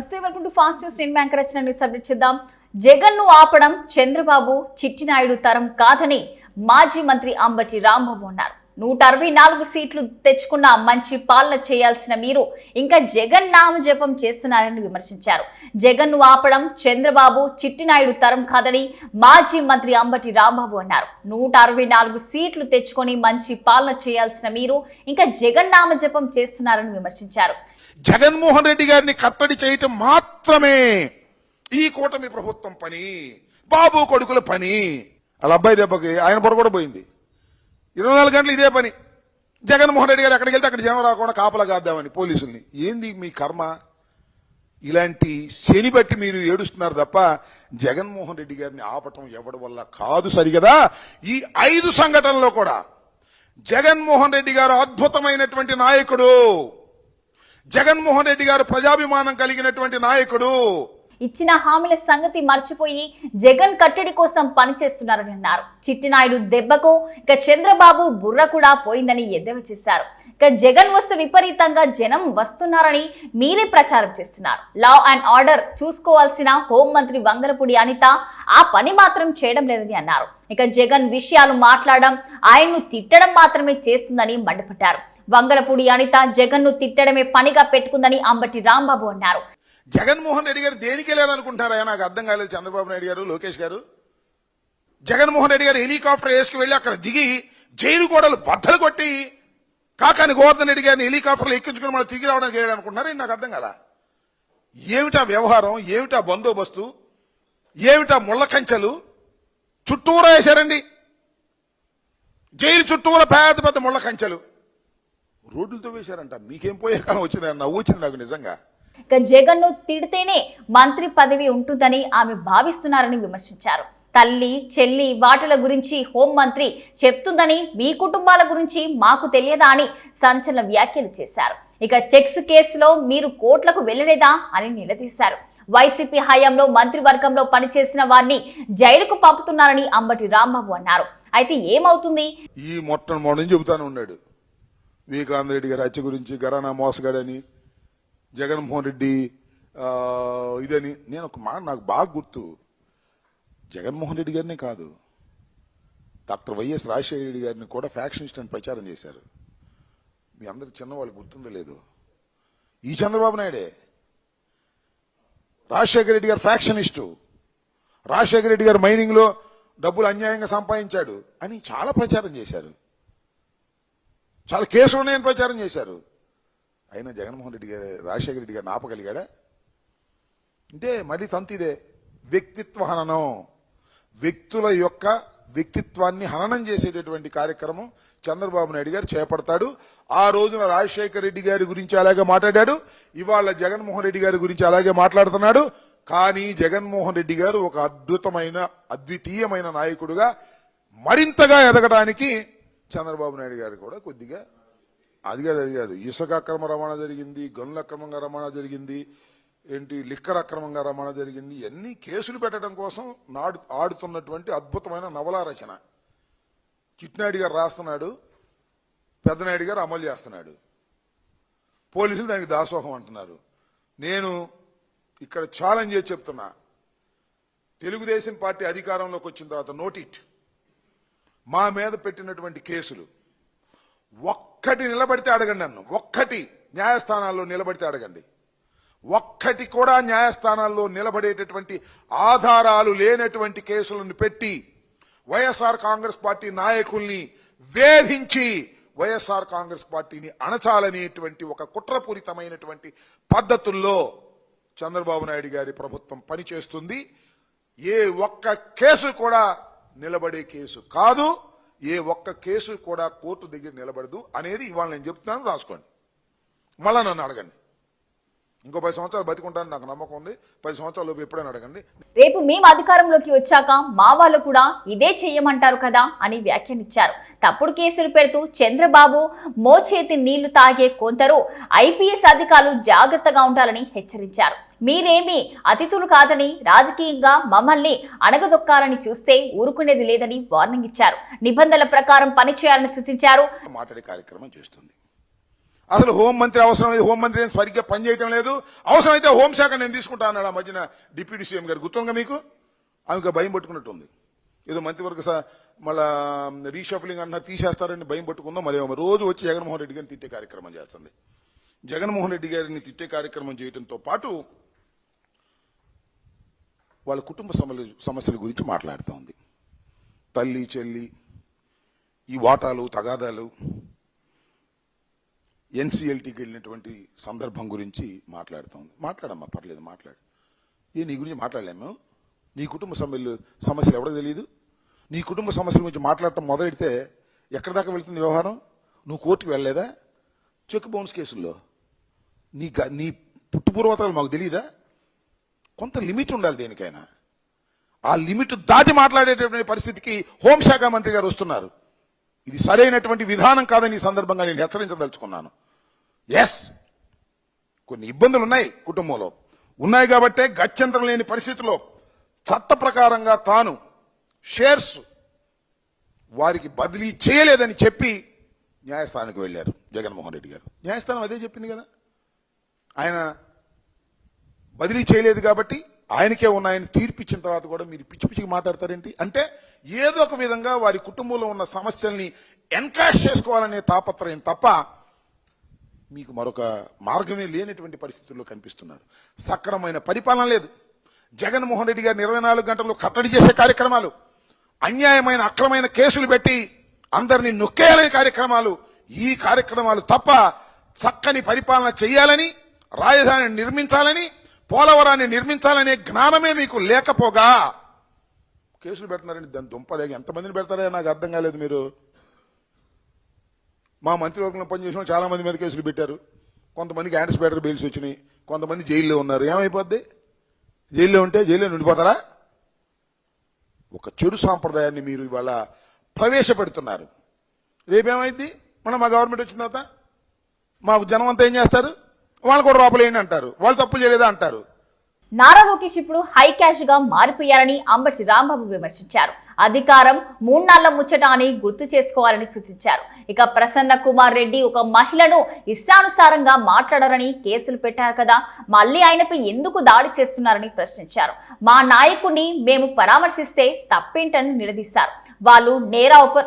Namaste welcome to fast news నేను bank Rachana news update చేద్దాం. జగన్ను ఆపడం చంద్రబాబు చిట్టినాయుడు తరం కాదని మాజీ మంత్రి అంబటి రాంబాబు అన్నారు. నూట అరవై నాలుగు సీట్లు తెచ్చుకున్న మంచి పాలన చేయాల్సిన మీరు ఇంకా జగన్ నామజపం చేస్తున్నారని విమర్శించారు. జగన్ను ఆపడం చంద్రబాబు చిట్టినాయుడు తరం కాదని మాజీ మంత్రి అంబటి రాంబాబు అన్నారు. నూట అరవై నాలుగు సీట్లు తెచ్చుకొని మంచి పాలన చేయాల్సిన మీరు ఇంకా జగన్ నామజపం చేస్తున్నారని విమర్శించారు. జగన్మోహన్ రెడ్డి గారిని కట్టడి చేయటం మాత్రమే ఈ కూటమి ప్రభుత్వం పని బాబు కొడుకుల పని. వాళ్ళ అబ్బాయి దెబ్బకి ఆయన పొర కూడా పోయింది. ఇరవై నాలుగు గంటలు ఇదే పని. జగన్మోహన్ రెడ్డి గారు ఎక్కడికి వెళ్తే అక్కడ జనం రాకుండా కాపలా కాద్దామని పోలీసుల్ని. ఏంది మీ కర్మ? ఇలాంటి శని బట్టి మీరు ఏడుస్తున్నారు తప్ప జగన్మోహన్ రెడ్డి గారిని ఆపటం ఎవడి వల్ల కాదు సరిగదా? ఈ ఐదు సంఘటనలో కూడా జగన్మోహన్ రెడ్డి గారు అద్భుతమైనటువంటి నాయకుడు. జగన్మోహన్ రెడ్డి గారు ప్రజాభిమానం కలిగినటువంటి నాయకుడు. ఇచ్చిన హామీల సంగతి మర్చిపోయి జగన్ కట్టడి కోసం పనిచేస్తున్నారని అన్నారు. చిట్టినాయుడు దెబ్బకు ఇక చంద్రబాబు బుర్ర కూడా పోయిందని ఎద్దేవా చేశారు. ఇక జగన్ వస్తే విపరీతంగా జనం వస్తున్నారని మీరే ప్రచారం చేస్తున్నారు. లా అండ్ ఆర్డర్ చూసుకోవాల్సిన హోంమంత్రి వంగరపూడి అనిత ఆ పని మాత్రం చేయడం లేదని అన్నారు. ఇక జగన్ విషయాలు మాట్లాడడం ఆయన్ను తిట్టడం మాత్రమే చేస్తుందని మండిపడ్డారు. వంగలపూడి అనిత జగన్ను తిట్టడమే పనిగా పెట్టుకుందని అంబటి రాంబాబు అన్నారు. జగన్మోహన్ రెడ్డి గారు దేనికి వెళ్ళారనుకుంటారా నాకు అర్థం కాలేదు చంద్రబాబు నాయుడు గారు లోకేష్ గారు. జగన్మోహన్ రెడ్డి గారు హెలికాప్టర్ వేసుకు వెళ్ళి అక్కడ దిగి జైలు గోడలు బద్దలు కొట్టి కాకాని గోవర్ధన్ రెడ్డి గారిని హెలికాప్టర్లు ఎక్కించుకుని మనం తిరిగి రావడానికి వెళ్ళాడు అనుకుంటున్నారా? నాకు అర్థం కదా ఏమిటా వ్యవహారం? ఏమిటా బందోబస్తు? ఏమిటా ముళ్ళ కంచెలు? చుట్టూరా వేశారండి. జైలు చుట్టూరా పెద్ద పెద్ద ముళ్ళ కంచెలు. రోడ్లతో వేశారంట. మీకేం పోయే కాలం వచ్చింది నవ్వు వచ్చింది నాకు నిజంగా. ఇక జగన్ను తిడితేనే మంత్రి పదవి ఉంటుందని ఆమె భావిస్తున్నారని విమర్శించారు. తల్లి చెల్లి వాటిల గురించి హోంమంత్రి చెప్తుందని మీ కుటుంబాల గురించి మాకు తెలియదా అని సంచలన వ్యాఖ్యలు చేశారు. ఇక చెక్స్ కేసులో మీరు కోట్లకు వెళ్ళలేదా అని నిలదీశారు. వైసీపీ హయాంలో మంత్రివర్గంలో పనిచేసిన వారిని జైలుకు పంపుతున్నారని అంబటి రాంబాబు అన్నారు. అయితే ఏమవుతుంది? ఈ మొట్టమొదటి చెబుతాను ఉన్నాడు. వివేకానంద రెడ్డి గారి హత్య గురించి గరానా మోసగాడని జగన్మోహన్ రెడ్డి ఇదని నేను ఒక మాట నాకు బాగా గుర్తు. జగన్మోహన్ రెడ్డి గారినే కాదు డాక్టర్ వైఎస్ రాజశేఖర రెడ్డి గారిని కూడా ఫ్యాక్షనిస్ట్ అని ప్రచారం చేశారు. మీ అందరు చిన్నవాళ్ళు గుర్తుందో లేదు. ఈ చంద్రబాబు నాయుడే రాజశేఖర రెడ్డి గారు ఫ్యాక్షనిస్టు రాజశేఖర రెడ్డి గారు మైనింగ్లో డబ్బులు అన్యాయంగా సంపాదించాడు అని చాలా ప్రచారం చేశారు. చాలా కేసులు ఉన్నాయని ప్రచారం చేశారు. అయినా జగన్మోహన్ రెడ్డి గారు రాజశేఖర రెడ్డి గారిని ఆపగలిగాడా అంటే మళ్ళీ తంతిదే వ్యక్తిత్వ హననం. వ్యక్తుల యొక్క వ్యక్తిత్వాన్ని హననం చేసేటటువంటి కార్యక్రమం చంద్రబాబు నాయుడు గారు చేపడతాడు. ఆ రోజున రాజశేఖర రెడ్డి గారి గురించి అలాగే మాట్లాడాడు. ఇవాళ జగన్మోహన్ రెడ్డి గారి గురించి అలాగే మాట్లాడుతున్నాడు. కానీ జగన్మోహన్ రెడ్డి గారు ఒక అద్భుతమైన అద్వితీయమైన నాయకుడుగా మరింతగా ఎదగడానికి చంద్రబాబు నాయుడు గారు కూడా కొద్దిగా అది కాదు అది కాదు. ఇసుక అక్రమ రవాణా జరిగింది గనుల అక్రమంగా రవాణా జరిగింది ఏంటి లిక్కర్ అక్రమంగా రవాణా జరిగింది ఎన్ని కేసులు పెట్టడం కోసం నాడు ఆడుతున్నటువంటి అద్భుతమైన నవలా రచన. చిట్నాయుడు గారు రాస్తున్నాడు పెద్దనాయుడు గారు అమలు చేస్తున్నాడు. పోలీసులు దానికి దాసోహం అంటున్నారు. నేను ఇక్కడ ఛాలెంజ్ చేసి చెప్తున్నా. తెలుగుదేశం పార్టీ అధికారంలోకి వచ్చిన తర్వాత నోటిట్ మా మీద పెట్టినటువంటి కేసులు ఒక్కటి నిలబడితే అడగండి నన్ను. ఒక్కటి న్యాయస్థానాల్లో నిలబడితే అడగండి. ఒక్కటి కూడా న్యాయస్థానాల్లో నిలబడేటటువంటి ఆధారాలు లేనటువంటి కేసులను పెట్టి వైఎస్ఆర్ కాంగ్రెస్ పార్టీ నాయకుల్ని వేధించి వైఎస్ఆర్ కాంగ్రెస్ పార్టీని అణచాలనేటువంటి ఒక కుట్రపూరితమైనటువంటి పద్ధతుల్లో చంద్రబాబు నాయుడు గారి ప్రభుత్వం పనిచేస్తుంది. ఏ ఒక్క కేసు కూడా నిలబడే కేసు కాదు. ఏ ఒక్క కేసు కూడా కోర్టు దగ్గర నిలబడదు అనేది ఇవాళ నేను చెప్తున్నాను రాసుకోండి. మళ్ళా నన్ను అడగండి. ఇంకో పది సంవత్సరాలు బతికుంటాను నాకు నమ్మకం ఉంది. పది సంవత్సరాలు ఎప్పుడైనా అడగండి. రేపు మేము అధికారంలోకి వచ్చాక మా వాళ్ళు కూడా ఇదే చెయ్యమంటారు కదా అని వ్యాఖ్యానిచ్చారు. తప్పుడు కేసులు పెడుతూ చంద్రబాబు మోచేతి నీళ్ళు తాగే కొందరు ఐపీఎస్ అధికారులు జాగ్రత్తగా ఉండాలని హెచ్చరించారు. మీరేమీ అతిథులు కాదని రాజకీయంగా మమ్మల్ని అణగదొక్కాలని చూస్తే ఊరుకునేది లేదని వార్నింగ్ ఇచ్చారు. నిబంధనల ప్రకారం పనిచేయాలని సూచించారు. మాట్లాడే కార్యక్రమం చేస్తుంది. అసలు హోంమంత్రి అయితే హోంమంత్రి సరిగ్గా పనిచేయటం లేదు. అవసరమైతే హోంశాఖ నేను తీసుకుంటా అన్నాడు ఆ మధ్యన డిప్యూటీ సీఎం గారు. గుర్తుందా మీకు? ఆమెకు భయం పట్టుకున్నట్టు ఉంది ఏదో మంత్రివర్గ మళ్ళా రీషఫలింగ్ అన్న తీసేస్తారని భయం పట్టుకుందో మరి రోజు వచ్చి జగన్మోహన్ రెడ్డి గారిని తిట్టే కార్యక్రమం చేస్తుంది. జగన్మోహన్ రెడ్డి గారిని తిట్టే కార్యక్రమం చేయడంతో పాటు వాళ్ళ కుటుంబ సమస్యల సమస్యల గురించి మాట్లాడుతూ ఉంది తల్లి చెల్లి ఈ వాటాలు తగాదాలు ఎన్సీఎల్టీకి వెళ్ళినటువంటి సందర్భం గురించి మాట్లాడుతూ ఉంది మాట్లాడమ్మా పర్లేదు మాట్లాడు. ఏ నీ గురించి మాట్లాడలేము నీ కుటుంబ సమస్యలు సమస్యలు ఎవరికి తెలియదు నీ కుటుంబ సమస్యల గురించి మాట్లాడటం మొదలెడితే ఎక్కడి దాకా వెళ్తుంది వ్యవహారం? నువ్వు కోర్టుకు వెళ్ళలేదా? చెక్ బౌన్స్ కేసుల్లో. నీ గ- నీ పుట్టుపూర్వతలు మాకు తెలియదా కొంత లిమిట్ ఉండాలి దేనికైనా. ఆ లిమిట్ దాటి మాట్లాడేటటువంటి పరిస్థితికి హోంశాఖ మంత్రి గారు వస్తున్నారు. ఇది సరైనటువంటి విధానం కాదని ఈ సందర్భంగా నేను హెచ్చరించదలుచుకున్నాను. ఎస్ కొన్ని ఇబ్బందులు ఉన్నాయి కుటుంబంలో. ఉన్నాయి కాబట్టే గత్యంతరం లేని పరిస్థితిలో చట్ట ప్రకారంగా తాను షేర్స్ వారికి బదిలీ చేయలేదని చెప్పి న్యాయస్థానానికి వెళ్ళారు జగన్మోహన్ రెడ్డి గారు. న్యాయస్థానం అదే చెప్పింది కదా. ఆయన బదిలీ చేయలేదు కాబట్టి ఆయనకే ఉన్నాయని తీర్పు ఇచ్చిన తర్వాత కూడా మీరు పిచ్చి పిచ్చికి మాట్లాడతారేంటి? అంటే ఏదో ఒక విధంగా వారి కుటుంబంలో ఉన్న సమస్యల్ని ఎన్కాష్ చేసుకోవాలనే తాపత్రయం తప్ప మీకు మరొక మార్గమే లేనటువంటి పరిస్థితుల్లో కనిపిస్తున్నారు. సక్రమైన పరిపాలన లేదు. జగన్మోహన్ రెడ్డి గారు ఇరవై నాలుగు గంటల్లో కట్టడి చేసే కార్యక్రమాలు అన్యాయమైన అక్రమైన కేసులు పెట్టి అందరినీ నొక్కేయాలనే కార్యక్రమాలు ఈ కార్యక్రమాలు తప్ప చక్కని పరిపాలన చేయాలని రాజధానిని నిర్మించాలని పోలవరాన్ని నిర్మించాలనే జ్ఞానమే మీకు లేకపోగా కేసులు పెడుతున్నారండి. దాని దుంపలేక ఎంతమందిని పెడతారో నాకు అర్థం కాలేదు మీరు. మా మంత్రివర్గంలో పనిచేసిన చాలా మంది మీద కేసులు పెట్టారు. కొంతమందికి యాంటిసిపేటర్ బెయిల్స్ వచ్చినాయి. కొంతమంది జైల్లో ఉన్నారు. ఏమైపోద్ది? జైల్లో ఉంటే జైల్లో ఉండిపోతారా ఒక చెడు సాంప్రదాయాన్ని మీరు ఇవాళ ప్రవేశపెడుతున్నారు. రేపేమైంది మనం మా గవర్నమెంట్ వచ్చిన తర్వాత మాకు జనం అంతా ఏం చేస్తారు? వాళ్ళు కూడా లోపలేయండి అంటారు? వాళ్ళు తప్పులు చేయలేదా అంటారు? నారా లోకేష్ ఇప్పుడు హై క్యాష్గా మారిపోయారని అంబటి రాంబాబు విమర్శించారు. అధికారం మూన్నాళ్ళ ముచ్చట అని గుర్తు చేసుకోవాలని సూచించారు. ఇక ప్రసన్న కుమార్ రెడ్డి ఒక మహిళను ఇష్టానుసారంగా మాట్లాడారని కేసులు పెట్టారు కదా మళ్ళీ ఆయనపై ఎందుకు దాడి చేస్తున్నారని ప్రశ్నించారు. మా నాయకుడిని మేము పరామర్శిస్తే తప్పేంటని నిలదీశారు. వాళ్ళు నేరాప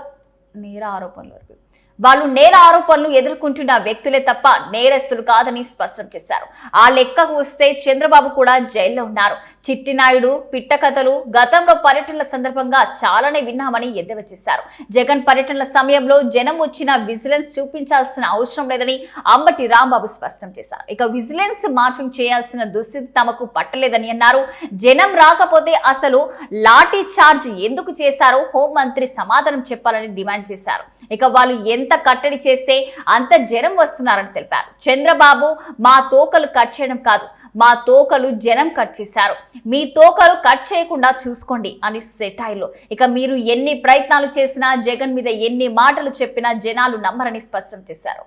నేర ఆరోపణలు వరకు వాళ్ళు నేర ఆరోపణలు ఎదుర్కొంటున్న వ్యక్తులే తప్ప నేరస్తులు కాదని స్పష్టం చేశారు. ఆ లెక్కకు వస్తే చంద్రబాబు కూడా జైల్లో ఉన్నారు. చిట్టినాయుడు పిట్టకథలు గతంలో పర్యటనల సందర్భంగా చాలానే విన్నామని ఎద్దవచేశారు జగన్ పర్యటనల సమయంలో జనం వచ్చిన విజిలెన్స్ చూపించాల్సిన అవసరం లేదని అంబటి రాంబాబు స్పష్టం చేశారు. ఇక విజిలెన్స్ మార్పింగ్ చేయాల్సిన దుస్థితి తమకు పట్టలేదని అన్నారు. జనం రాకపోతే అసలు లాఠీ చార్జ్ ఎందుకు చేశారో హోంమంత్రి సమాధానం చెప్పాలని డిమాండ్ చేశారు. ఇక వాళ్ళు ఎంత కట్టడి చేస్తే అంత జనం వస్తున్నారని తెలిపారు. చంద్రబాబు మా తోకలు కట్ చేయడం కాదు మా తోకలు జనం కట్ చేశారు. మీ తోకలు కట్ చేయకుండా చూసుకోండి అని సెటాయిలో ఇక మీరు ఎన్ని ప్రయత్నాలు చేసినా జగన్ మీద ఎన్ని మాటలు చెప్పినా జనాలు నమ్మరని స్పష్టం చేశారు.